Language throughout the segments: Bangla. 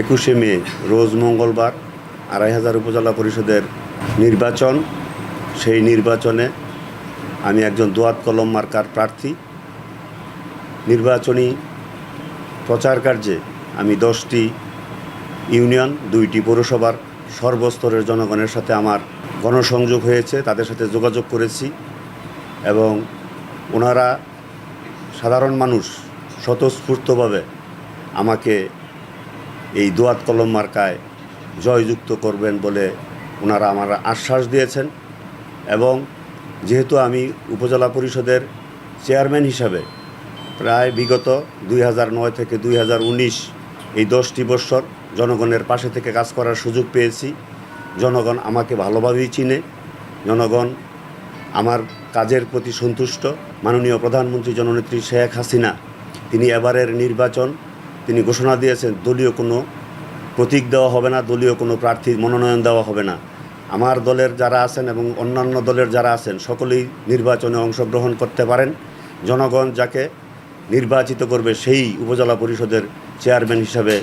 একুশে মে, রোজ মঙ্গলবার, আড়াই হাজার উপজেলা পরিষদের নির্বাচন। সেই নির্বাচনে আমি একজন দোয়াত কলম মার্কার প্রার্থী। নির্বাচনী প্রচার কার্যে আমি দশটি ইউনিয়ন, দুইটি পৌরসভার সর্বস্তরের জনগণের সাথে আমার গণসংযোগ হয়েছে, তাদের সাথে যোগাযোগ করেছি এবং ওনারা সাধারণ মানুষ স্বতঃস্ফূর্তভাবে আমাকে এই দোয়াত কলম মার্কায় জয়যুক্ত করবেন বলে ওনারা আমার আশ্বাস দিয়েছেন এবং যেহেতু আমি উপজেলা পরিষদের চেয়ারম্যান হিসাবে প্রায় বিগত দুই নয় থেকে দুই হাজার উনিশ এই দশটি বৎসর জনগণের পাশে থেকে কাজ করার সুযোগ পেয়েছি। জনগণ আমাকে ভালোভাবেই চিনে। জনগণ আমার কাজের প্রতি সন্তুষ্ট। মাননীয় প্রধানমন্ত্রী জননেত্রী শেখ হাসিনা, তিনি এবারের নির্বাচন তিনি ঘোষণা দিয়েছেন, দলীয় কোনো প্রতীক দেওয়া হবে না, দলীয় কোনো প্রার্থীর মনোনয়ন দেওয়া হবে না। আমার দলের যারা আছেন এবং অন্যান্য দলের যারা আছেন, সকলেই নির্বাচনে অংশগ্রহণ করতে পারেন। জনগণ যাকে নির্বাচিত করবে, সেই উপজেলা পরিষদের চেয়ারম্যান হিসাবে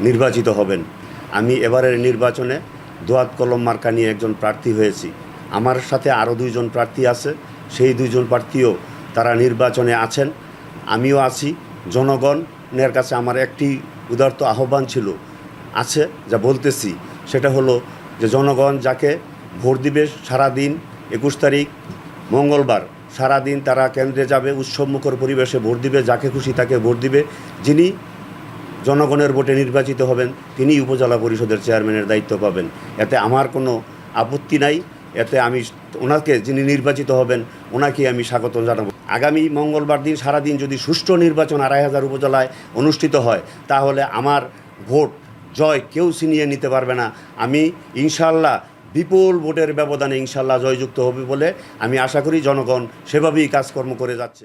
নির্বাচিত হবেন। আমি এবারের নির্বাচনে দোয়াত কলম মার্কা নিয়ে একজন প্রার্থী হয়েছি। আমার সাথে আরও দুইজন প্রার্থী আছে, সেই দুইজন প্রার্থীও তারা নির্বাচনে আছেন। আমিও আছি। জনগণের কাছে আমার একটি উদার্ত আহ্বান ছিল, আছে, যা বলতেছি। সেটা হলো যে জনগণ যাকে ভোট দিবে সারাদিন একুশ তারিখ, মঙ্গলবার, সারাদিন তারা কেন্দ্রে যাবে, উৎসবমুখর পরিবেশে ভোট দিবে, যাকে খুশি তাকে ভোট দিবে। যিনি জনগণের ভোটে নির্বাচিত হবেন তিনি উপজেলা পরিষদের চেয়ারম্যানের দায়িত্ব পাবেন। এতে আমার কোনো আপত্তি নাই। এতে আমি ওনাকে যিনি নির্বাচিত হবেন, ওনাকে আমি স্বাগত জানাব। আগামী মঙ্গলবার দিন সারাদিন যদি সুষ্ঠু নির্বাচন আড়াই হাজার উপজেলায় অনুষ্ঠিত হয়, তাহলে আমার ভোট জয় কেউ ছিনিয়ে নিতে পারবে না। আমি ইনশাল্লাহ বিপুল ভোটের ব্যবধানে ইনশাল্লাহ জয়যুক্ত হবে বলে আমি আশা করি জনগণ সেভাবেই কাজকর্ম করে যাচ্ছে।